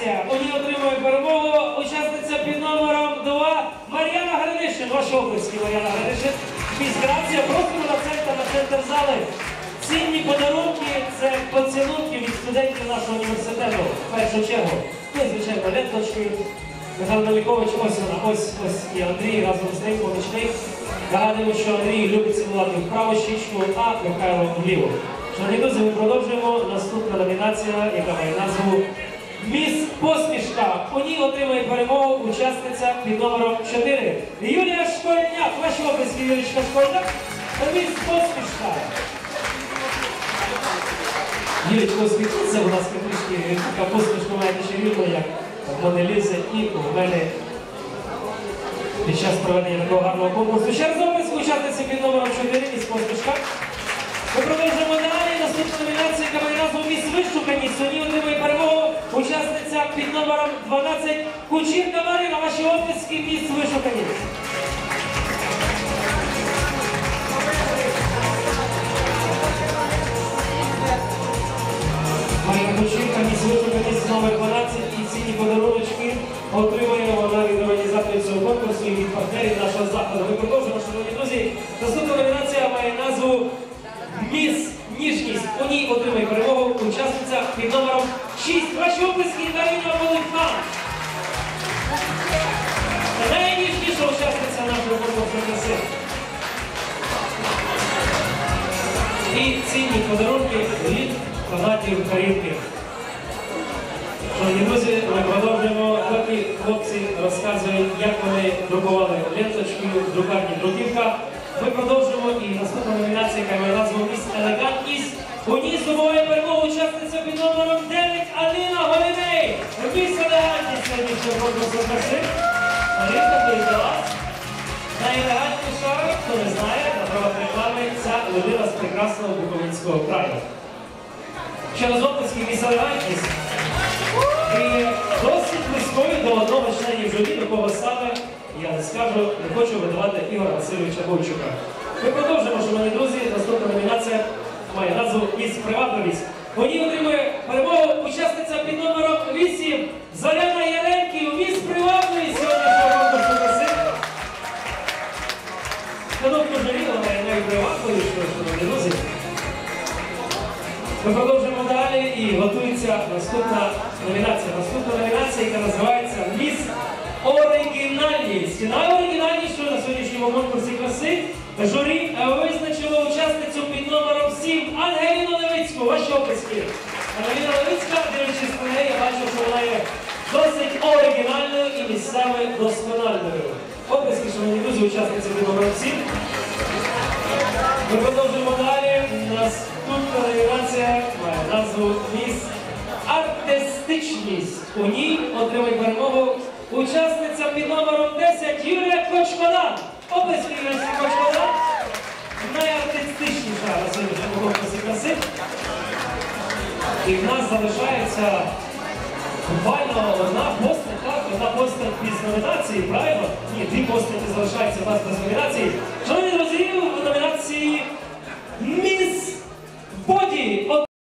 номінація. У ній отримує перемогу учасниця під номером 2 Мар'яна Гринишин. Ваші обласки, Мар'яна Гринишин. Міськрація, просимо на центр, на центр зали. Цінні подарунки це поцілунки від студентів нашого університету. В першу чергу. Ну і, звичайно, ленточки. Михайло Новікович, ось вона, ось, ось і Андрій разом з ним помічник. Нагадуємо, що Андрій любить цілувати в праву щічку, а Михайло вліву. Шановні друзі, ми продовжуємо. Наступна номінація, яка має назву Міс Посмішка. У ній отримує перемогу учасниця під номером 4. Юлія Школьняк. Ваші обласки, Юлічка Школьняк. Міс Посмішка. Юлічко, усміхніться, будь ласка, трішки. Така посмішка має ще рівно, як в Монелізи і у мене під час проведення такого гарного конкурсу. Ще раз обласки учасниці під номером 4 Міс Посмішка. Ми продовжуємо далі. Наступна номінація, яка має назву Міс Вишуканість. Сьогодні отримує перемогу учасниця під номером 12 Кучірка Марина. Ваші обласки Міс Вишуканість. Марина Кучірка, Міс Вишуканість номер 12 і цінні подаруночки отримує вона від організаторів цього конкурсу і від партнерів нашого заходу. Ми продовжуємо, шановні друзі. Наступна номінація має назву Міс Ніжність. У ній отримає перемогу учасниця під номером 6. Ваші облиски Дарина Волинхан. Найніжніша учасниця нашого конкурсу. І цінні подарунки від фанатів Карінки. Шановні друзі, ми продовжуємо, поки хлопці розказують, як вони друкували ленточки в друкарні Друківка. Ми продовжуємо і наступна номінація, яка має назву «Міс Елегантність». У ній перемогу учасниця під номером Краси. Алінка, то для вас. Найелегантніша, хто не знає, на правах реклами, ця людина з прекрасного Буковинського краю. Ще раз оплески «Міс Елегантність». І досить близькою до одного членів журі, до кого саме, я не скажу, не хочу видавати Ігора Васильовича Бойчука. Ми продовжимо, шановні друзі, наступна номінація має назву «Міс Привабливість». Ній отримує перемогу учасниця під номером 8 Зоряна Яленків, Ми продовжуємо далі і готується наступна номінація. Наступна номінація, яка називається Міс Оригінальність. І найоригінальнішою на сьогоднішньому конкурсі краси журі визначило учасницю під номером 7 Ангеліну Левицьку. Ваші описки. Ангеліна Левицька, дивлячись на неї, я бачу, що вона є досить оригінальною і місцями доскональною. Описки, шановні друзі, учасниці під номером 7. Ми продовжуємо далі. Наступна номінація має Міс Артистичність. У ній отримає перемогу учасниця під номером 10 Юлія Кочкодан. Облески Юлія Кочкодан. Найартистичніша на сьогоднішньому конкурсі краси. І в нас залишається буквально одна постать, так, одна постать без номінації, правильно? Ні, дві постаті залишаються у нас без номінації